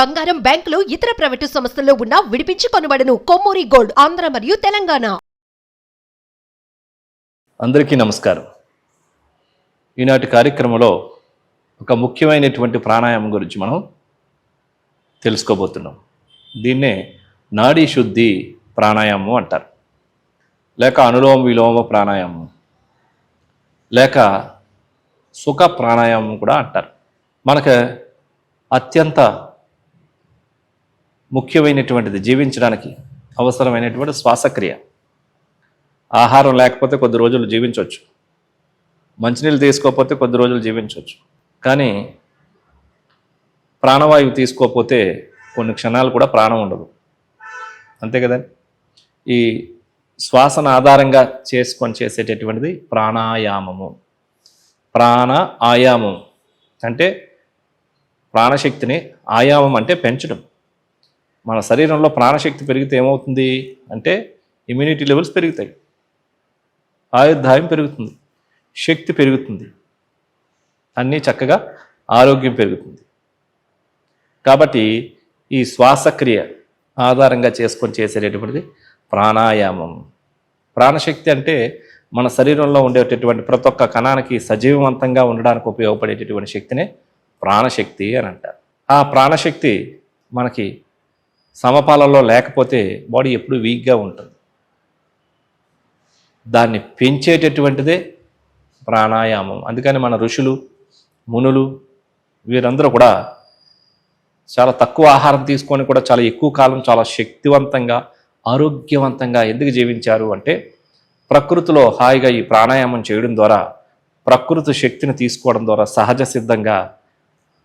బంగారం బ్యాంకులు ఇతర ప్రైవేటు సంస్థల్లో ఉన్న విడిపించి కొనబడను. కొమ్మూరి గోల్డ్ ఆంధ్ర మరియు తెలంగాణ. అందరికీ నమస్కారం. ఈనాటి కార్యక్రమంలో ఒక ముఖ్యమైనటువంటి ప్రాణాయామం గురించి మనం తెలుసుకోబోతున్నాం. దీన్నే నాడీ శుద్ధి ప్రాణాయామం అంటారు. లేక అనులోమ విలోమ ప్రాణాయామం. లేక సుఖ ప్రాణాయామం కూడా అంటారు. మనకు అత్యంత ముఖ్యమైనటువంటిది జీవించడానికి అవసరమైనటువంటి శ్వాసక్రియ. ఆహారం లేకపోతే కొద్ది రోజులు జీవించవచ్చు మంచినీళ్ళు తీసుకోకపోతే కొద్ది రోజులు జీవించవచ్చు కానీ ప్రాణవాయువు తీసుకోకపోతే కొన్ని క్షణాలు కూడా ప్రాణం ఉండదు. అంతే కదా? ఈ శ్వాసన ఆధారంగా చేసుకొని చేసేటటువంటిది ప్రాణాయామము. ప్రాణ ఆయామం అంటే ప్రాణశక్తిని ఆయామం అంటే పెంచడం. మన శరీరంలో ప్రాణశక్తి పెరిగితే ఏమవుతుంది అంటే ఇమ్యూనిటీ లెవెల్స్ పెరుగుతాయి. ఆయుర్దాయం పెరుగుతుంది. శక్తి పెరుగుతుంది. అన్నీ చక్కగా ఆరోగ్యం పెరుగుతుంది. కాబట్టి ఈ శ్వాసక్రియ ఆధారంగా చేసుకొని చేసేటటువంటిది ప్రాణాయామం. ప్రాణశక్తి అంటే మన శరీరంలో ఉండేటటువంటి ప్రతి ఒక్క కణానికి సజీవవంతంగా ఉండడానికి ఉపయోగపడేటటువంటి శక్తినే ప్రాణశక్తి అని అంటారు. ఆ ప్రాణశక్తి మనకి సమపాలలో లేకపోతే బాడీ ఎప్పుడు వీక్గా ఉంటుంది. దాన్ని పెంచేటటువంటిదే ప్రాణాయామం. అందుకని మన ఋషులు మునులు వీరందరూ కూడా చాలా తక్కువ ఆహారం తీసుకొని కూడా చాలా ఎక్కువ కాలం చాలా శక్తివంతంగా ఆరోగ్యవంతంగా ఎందుకు జీవించారు అంటే ప్రకృతిలో హాయిగా ఈ ప్రాణాయామం చేయడం ద్వారా ప్రకృతి శక్తిని తీసుకోవడం ద్వారా సహజ సిద్ధంగా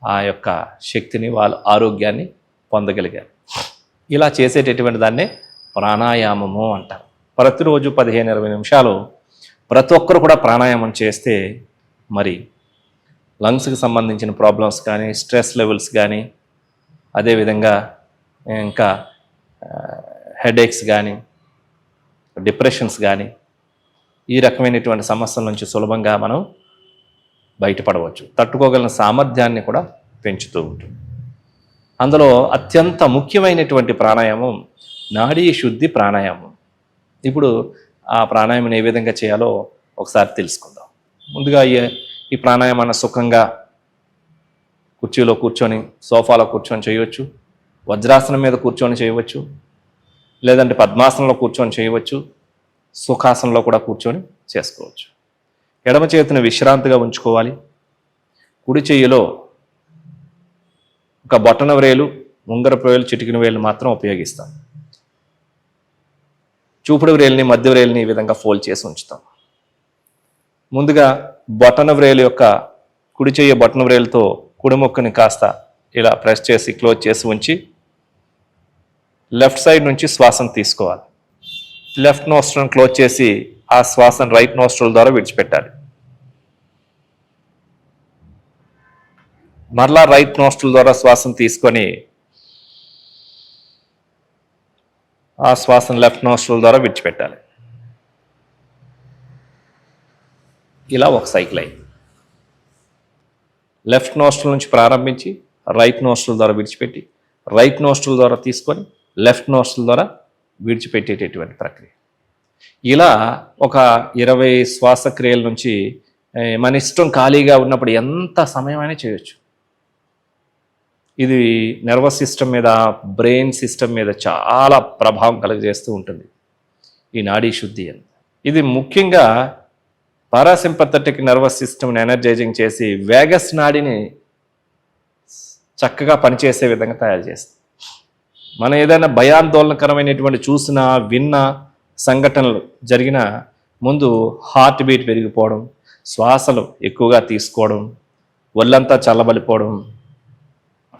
ఆ యొక్క శక్తిని వాళ్ళ ఆరోగ్యాన్ని పొందగలిగారు. ఇలా చేసేటటువంటి దాన్నే ప్రాణాయామము అంటారు. ప్రతిరోజు పదిహేను ఇరవై నిమిషాలు ప్రతి ఒక్కరు కూడా ప్రాణాయామం చేస్తే మరి లంగ్స్కి సంబంధించిన ప్రాబ్లమ్స్ కానీ స్ట్రెస్ లెవెల్స్ కానీ అదేవిధంగా ఇంకా హెడేక్స్ కానీ డిప్రెషన్స్ కానీ ఈ రకమైనటువంటి సమస్యల నుంచి సులభంగా మనం బయటపడవచ్చు. తట్టుకోగలిగిన సామర్థ్యాన్ని కూడా పెంచుతూ ఉంటుంది. అందులో అత్యంత ముఖ్యమైనటువంటి ప్రాణాయామం నాడీ శుద్ధి ప్రాణాయామం. ఇప్పుడు ఆ ప్రాణాయామం ఏ విధంగా చేయాలో ఒకసారి తెలుసుకుందాం. ముందుగా ఈ- ఈ ప్రాణాయామాన్ని సుఖంగా కుర్చీలో కూర్చొని సోఫాలో కూర్చొని చేయవచ్చు వజ్రాసనం మీద కూర్చొని చేయవచ్చు లేదంటే పద్మాసనంలో కూర్చొని చేయవచ్చు సుఖాసనంలో కూడా కూర్చొని చేసుకోవచ్చు. ఎడమ చేతిని విశ్రాంతిగా ఉంచుకోవాలి. కుడి చెయ్యిలో ఒక బొటన వ్రేలు ఉంగరపు వేలు చిటికిన వేలు మాత్రం ఉపయోగిస్తాం. చూపుడు వ్రేల్ని మధ్య వ్రేల్ని ఈ విధంగా ఫోల్డ్ చేసి ఉంచుతాం. ముందుగా బొటన వ్రేలు యొక్క కుడి చెయ్యి బొటన వ్రేలుతో కుడి ముక్కని కాస్త ఇలా ప్రెస్ చేసి క్లోజ్ చేసి ఉంచి లెఫ్ట్ సైడ్ నుంచి శ్వాసను తీసుకోవాలి. లెఫ్ట్ నోస్ట్రల్ క్లోజ్ చేసి ఆ శ్వాసను రైట్ నోస్ట్రల్ ద్వారా విడిచిపెట్టాలి. మరలా రైట్ నోస్టుల ద్వారా శ్వాసను తీసుకొని ఆ శ్వాసను లెఫ్ట్ నోస్టుల ద్వారా విడిచిపెట్టాలి. ఇలా ఒక సైకిల్ అయింది. లెఫ్ట్ నోస్టుల నుంచి ప్రారంభించి రైట్ నోస్ట్రల్ ద్వారా విడిచిపెట్టి రైట్ నోస్టుల ద్వారా తీసుకొని లెఫ్ట్ నోస్టుల ద్వారా విడిచిపెట్టేటటువంటి ప్రక్రియ. ఇలా ఒక ఇరవై శ్వాసక్రియల నుంచి మన ఇష్టం ఖాళీగా ఉన్నప్పుడు ఎంత సమయమైనా చేయొచ్చు. ఇది నర్వస్ సిస్టమ్ మీద బ్రెయిన్ సిస్టమ్ మీద చాలా ప్రభావం కలుగజేస్తూ ఉంటుంది. ఈ నాడీ శుద్ధి అని. ఇది ముఖ్యంగా పారాసింపథటిక్ నర్వస్ సిస్టమ్ని ఎనర్జైజింగ్ చేసి వేగస్ నాడిని చక్కగా పనిచేసే విధంగా తయారు చేస్తుంది. మనం ఏదైనా భయాందోళనకరమైనటువంటి చూసిన విన్న సంఘటనలు జరిగిన ముందు హార్ట్ బీట్ పెరిగిపోవడం శ్వాసలు ఎక్కువగా తీసుకోవడం ఒళ్ళంతా చల్లబడిపోవడం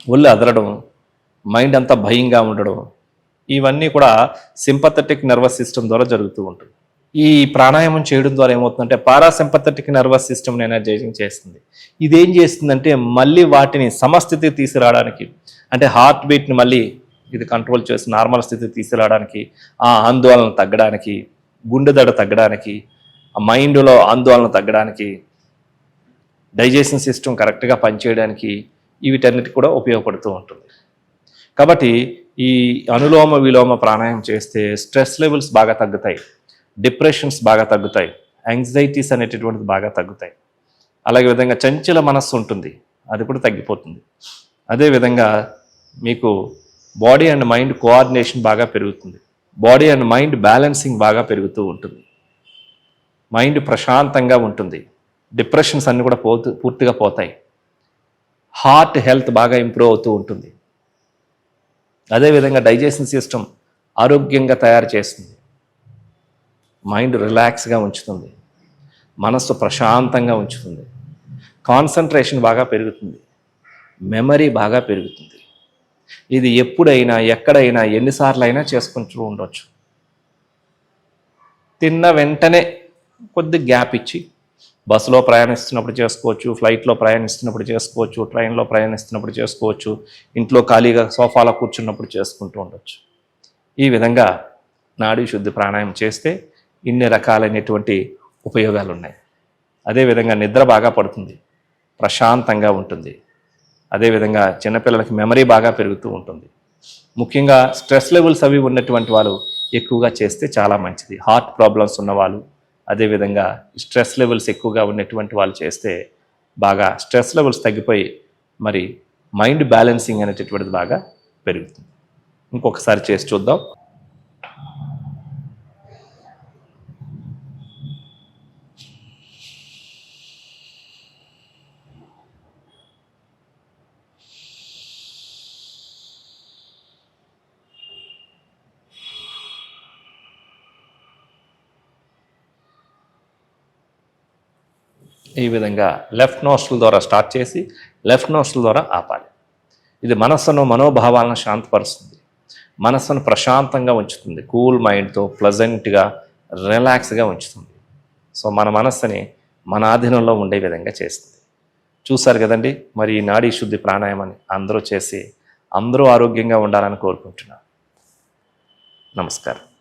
ఒళ్ళు అదలడం మైండ్ అంతా భయంగా ఉండడం ఇవన్నీ కూడా సింపథెటిక్ నర్వస్ సిస్టమ్ ద్వారా జరుగుతూ ఉంటుంది. ఈ ప్రాణాయామం చేయడం ద్వారా ఏమవుతుందంటే పారాసింపథెటిక్ నర్వస్ సిస్టమ్ని ఎనర్జైజింగ్ చేస్తుంది. ఇదేం చేస్తుందంటే మళ్ళీ వాటిని సమస్థితి తీసుకురావడానికి అంటే హార్ట్ బీట్ని మళ్ళీ ఇది కంట్రోల్ చేసి నార్మల్ స్థితి తీసుకురావడానికి ఆ ఆందోళన తగ్గడానికి గుండె దడ తగ్గడానికి ఆ మైండ్లో ఆందోళన తగ్గడానికి డైజెషన్ సిస్టమ్ కరెక్ట్గా పనిచేయడానికి వీటన్నిటి కూడా ఉపయోగపడుతూ ఉంటుంది. కాబట్టి ఈ అనులోమ విలోమ ప్రాణాయామం చేస్తే స్ట్రెస్ లెవెల్స్ బాగా తగ్గుతాయి. డిప్రెషన్స్ బాగా తగ్గుతాయి. యాంగ్జైటీస్ అనేటటువంటిది బాగా తగ్గుతాయి. అలాగే విధంగా చంచల మనస్సు ఉంటుంది. అది కూడా తగ్గిపోతుంది. అదేవిధంగా మీకు బాడీ అండ్ మైండ్ కోఆర్డినేషన్ బాగా పెరుగుతుంది. బాడీ అండ్ మైండ్ బ్యాలెన్సింగ్ బాగా పెరుగుతూ ఉంటుంది. మైండ్ ప్రశాంతంగా ఉంటుంది. డిప్రెషన్స్ అన్నీ కూడా పోతూ పూర్తిగా పోతాయి. హార్ట్ హెల్త్ బాగా ఇంప్రూవ్ అవుతూ ఉంటుంది. అదేవిధంగా డైజెషన్ సిస్టమ్ ఆరోగ్యంగా తయారు చేస్తుంది. మైండ్ రిలాక్స్గా ఉంచుతుంది. మనస్సు ప్రశాంతంగా ఉంచుతుంది. కాన్సన్ట్రేషన్ బాగా పెరుగుతుంది. మెమరీ బాగా పెరుగుతుంది. ఇది ఎప్పుడైనా ఎక్కడైనా ఎన్నిసార్లు అయినా చేసుకుంటూ ఉండొచ్చు. తిన్న వెంటనే కొద్ది గ్యాప్ ఇచ్చి బస్సులో ప్రయాణిస్తున్నప్పుడు చేసుకోవచ్చు ఫ్లైట్లో ప్రయాణిస్తున్నప్పుడు చేసుకోవచ్చు ట్రైన్లో ప్రయాణిస్తున్నప్పుడు చేసుకోవచ్చు ఇంట్లో ఖాళీగా సోఫాలో కూర్చున్నప్పుడు చేసుకుంటూ ఉండొచ్చు. ఈ విధంగా నాడీ శుద్ధి ప్రాణాయామం చేస్తే ఇన్ని రకాలైనటువంటి ఉపయోగాలు ఉన్నాయి అదేవిధంగా నిద్ర బాగా పడుతుంది ప్రశాంతంగా ఉంటుంది. అదేవిధంగా చిన్నపిల్లలకి మెమరీ బాగా పెరుగుతూ ఉంటుంది. ముఖ్యంగా స్ట్రెస్ లెవెల్స్ అవి ఉన్నటువంటి వాళ్ళు ఎక్కువగా చేస్తే చాలా మంచిది. హార్ట్ ప్రాబ్లమ్స్ ఉన్నవాళ్ళు అదేవిధంగా స్ట్రెస్ లెవెల్స్ ఎక్కువగా ఉన్నటువంటి వాళ్ళు చేస్తే బాగా స్ట్రెస్ లెవెల్స్ తగ్గిపోయి మరి మైండ్ బ్యాలెన్సింగ్ అనేటటువంటిది బాగా పెరుగుతుంది. ఇంకొకసారి చేసి చూద్దాం. ఈ విధంగా లెఫ్ట్ నోస్ట్ల ద్వారా స్టార్ట్ చేసి లెఫ్ట్ నోస్ట్ల ద్వారా ఆపాలి. ఇది మనస్సును మనోభావాలను శాంతపరుస్తుంది. మనస్సును ప్రశాంతంగా ఉంచుతుంది. కూల్ మైండ్తో ప్లజెంట్గా రిలాక్స్గా ఉంచుతుంది. సో మన మనస్సుని మన ఆధీనంలో ఉండే విధంగా చేస్తుంది. చూశారు కదండి? మరి ఈ నాడీ శుద్ధి ప్రాణాయామాన్ని అందరూ చేసి అందరూ ఆరోగ్యంగా ఉండాలని కోరుకుంటున్నాను. నమస్కారం.